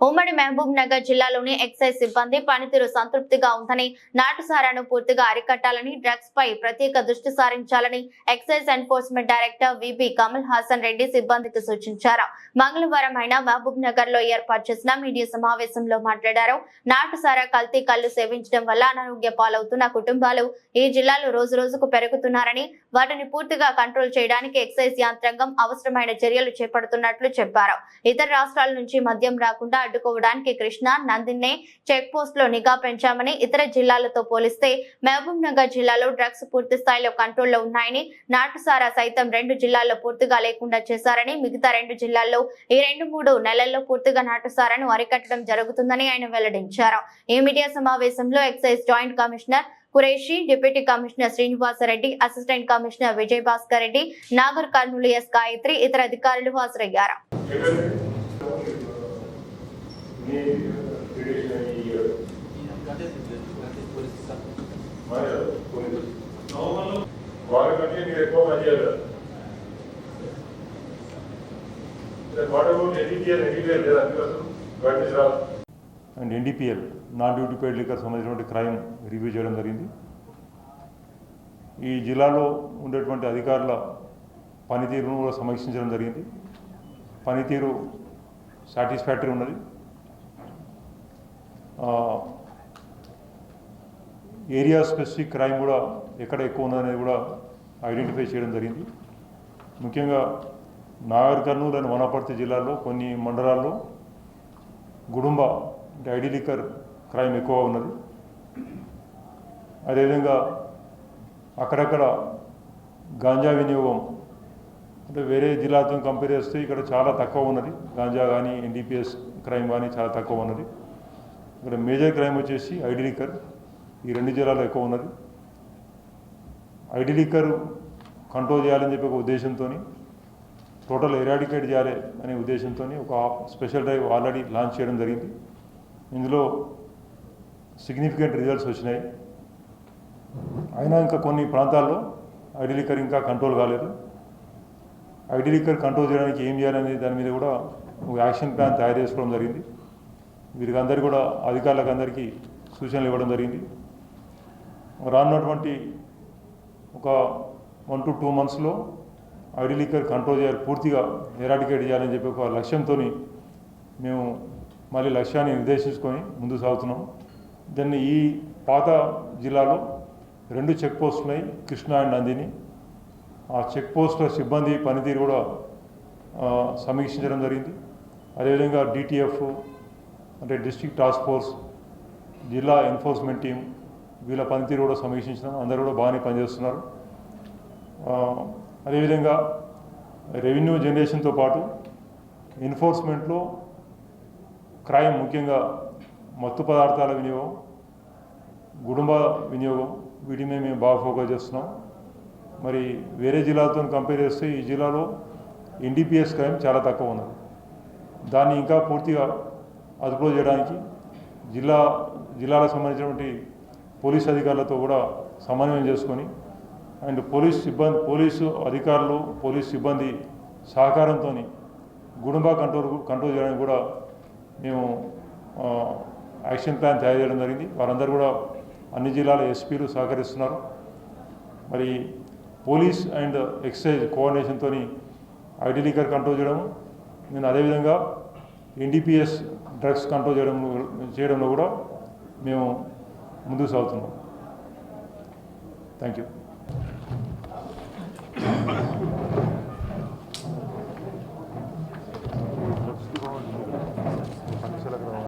ఉమ్మడి మహబూబ్ నగర్ జిల్లాలోని ఎక్సైజ్ సిబ్బంది పనితీరు సంతృప్తిగా ఉందని నాటుసారాను పూర్తిగా అరికట్టాలని డ్రగ్స్ పై ప్రత్యేక దృష్టి సారించాలని excise enforcement director VB Kamal Hasan Reddy సిబ్బందికి సూచించారు. మంగళవారం ఆయన మహబూబ్ నగర్లో ఏర్పాటు చేసిన మీడియా సమావేశంలో మాట్లాడారు. నాటుసారా కల్తీ కళ్ళు సేవించడం వల్ల అనారోగ్య పాలవుతున్న కుటుంబాలు ఈ జిల్లాలో రోజు రోజుకు పెరుగుతున్నారని వాటిని పూర్తిగా కంట్రోల్ చేయడానికి ఎక్సైజ్ యంత్రాంగం అవసరమైన చర్యలు చేపడుతున్నట్లు చెప్పారు. ఇతర రాష్ట్రాల నుంచి మద్యం రాకుండా అడ్డుకోవడానికి కృష్ణ నందిని చెక్ పోస్ట్లో నిఘా పెంచామని ఇతర జిల్లాలతో పోలిస్తే మహబూబ్ నగర్ జిల్లాలో డ్రగ్స్ పూర్తి స్థాయిలో కంట్రోల్లో ఉన్నాయని నాటుసారా సైతం రెండు జిల్లాల్లో పూర్తిగా లేకుండా చేశారని మిగతా రెండు జిల్లాల్లో ఈ రెండు మూడు నెలల్లో పూర్తిగా నాటుసారాను అరికట్టడం జరుగుతుందని ఆయన వెల్లడించారు. ఈ మీడియా సమావేశంలో excise joint commissioner Qureshi deputy commissioner Srinivasareddy assistant commissioner Vijay Bhaskar Reddy Nagar Kurnool S Gayatri ఇతర అధికారులు హాజరయ్యారు మీ ట్రెడిషనల్ ఇయర్ మరి పోలీసు వాళ్ళకంటే మీరు ఎక్కువ పనిచేయాలి and NDPL non duty paid liquor సంబంధించినటువంటి క్రైమ్ రివ్యూ చేయడం జరిగింది. ఈ జిల్లాలో ఉండేటువంటి అధికారుల పనితీరును కూడా సమీక్షించడం జరిగింది. పనితీరు సాటిస్ఫాక్టరీ ఉన్నది. ఏరియా స్పెసిఫిక్ క్రైమ్ కూడా ఎక్కడ ఎక్కువ ఉందనేది కూడా ఐడెంటిఫై చేయడం జరిగింది. ముఖ్యంగా నాగర్ కర్నూలు అండ్ వనపర్తి జిల్లాల్లో కొన్ని మండలాల్లో గుడుంబ అంటే క్రైమ్ ఎక్కువ ఉన్నది. అదేవిధంగా అక్కడక్కడ గాంజా వినియోగం అంటే వేరే జిల్లాతో కంపేర్ చేస్తే ఇక్కడ చాలా తక్కువ ఉన్నది. గాంజా కానీ ఎన్డీపీఎస్ క్రైమ్ కానీ చాలా తక్కువ ఉన్నది. ఇక్కడ మేజర్ క్రైమ్ వచ్చేసి ఐడి లిక్కర్ ఈ రెండు జిల్లాలో ఎక్కువ ఉన్నది. ఐడి లిక్కర్ కంట్రోల్ చేయాలని చెప్పి ఒక ఉద్దేశంతో టోటల్ ఎరాడికేట్ చేయాలి అనే ఉద్దేశంతో ఒక స్పెషల్ డ్రైవ్ ఆల్రెడీ లాంచ్ చేయడం జరిగింది. ఇందులో సిగ్నిఫికెంట్ రిజల్ట్స్ వచ్చినాయి. అయినా ఇంకా కొన్ని ప్రాంతాల్లో ఐడి లిక్కర్ ఇంకా కంట్రోల్ కాలేదు. ఐడి లిక్కర్ కంట్రోల్ చేయడానికి ఏం చేయాలనే దాని మీద కూడా ఒక యాక్షన్ ప్లాన్ తయారు చేసుకోవడం జరిగింది. వీరికి అందరికీ కూడా అధికారులకు అందరికీ సూచనలు ఇవ్వడం జరిగింది. రానున్నటువంటి ఒక వన్ టు టూ మంత్స్లో ఐడి లీకర్ కంట్రోల్ చేయాలి పూర్తిగా ఎరాడికేట్ చేయాలని చెప్పి ఒక లక్ష్యంతో మేము మళ్ళీ లక్ష్యాన్ని నిర్దేశించుకొని ముందుకు సాగుతున్నాం. దాన్ని ఈ పాత జిల్లాలో రెండు చెక్ పోస్టులు ఉన్నాయి కృష్ణా అండ్ నందిని. ఆ చెక్ పోస్టుల సిబ్బంది పనితీరు కూడా సమీక్షించడం జరిగింది. అదేవిధంగా డిటిఎఫ్ అంటే డిస్ట్రిక్ట్ టాస్క్ ఫోర్స్ జిల్లా ఎన్ఫోర్స్మెంట్ టీం వీళ్ళ పనితీరు కూడా సమీక్షించినాం. అందరూ కూడా బాగానే పనిచేస్తున్నారు. అదేవిధంగా రెవెన్యూ జనరేషన్తో పాటు ఎన్ఫోర్స్మెంట్లో క్రైమ్ ముఖ్యంగా మత్తు పదార్థాల వినియోగం కుటుంబ వినియోగం వీటి మీద మేము బాగా ఫోకస్ చేస్తున్నాం. మరి వేరే జిల్లాలతో కంపేర్ చేస్తే ఈ జిల్లాలో ఎన్డీపీఎస్ క్రైమ్ చాలా తక్కువ ఉన్నది. దాన్ని ఇంకా పూర్తిగా అదుపులో చేయడానికి జిల్లా జిల్లాలకు సంబంధించినటువంటి పోలీస్ అధికారులతో కూడా సమన్వయం చేసుకొని అండ్ పోలీస్ సిబ్బంది పోలీసు అధికారులు పోలీస్ సిబ్బంది సహకారంతో గుడుంబా కంట్రోల్ కంట్రోల్ చేయడానికి కూడా మేము యాక్షన్ ప్లాన్ తయారు చేయడం జరిగింది. వారందరూ కూడా అన్ని జిల్లాల ఎస్పీలు సహకరిస్తున్నారు. మరి పోలీస్ అండ్ ఎక్సైజ్ కోఆర్డినేషన్తో ఐటీ లీకర్ కంట్రోల్ చేయడము. నేను అదేవిధంగా ఎన్డీపీఎస్ డ్రగ్స్ కంట్రోల్ చేయడం చేయడంలో కూడా మేము ముందుకు సాగుతున్నాం. Thank you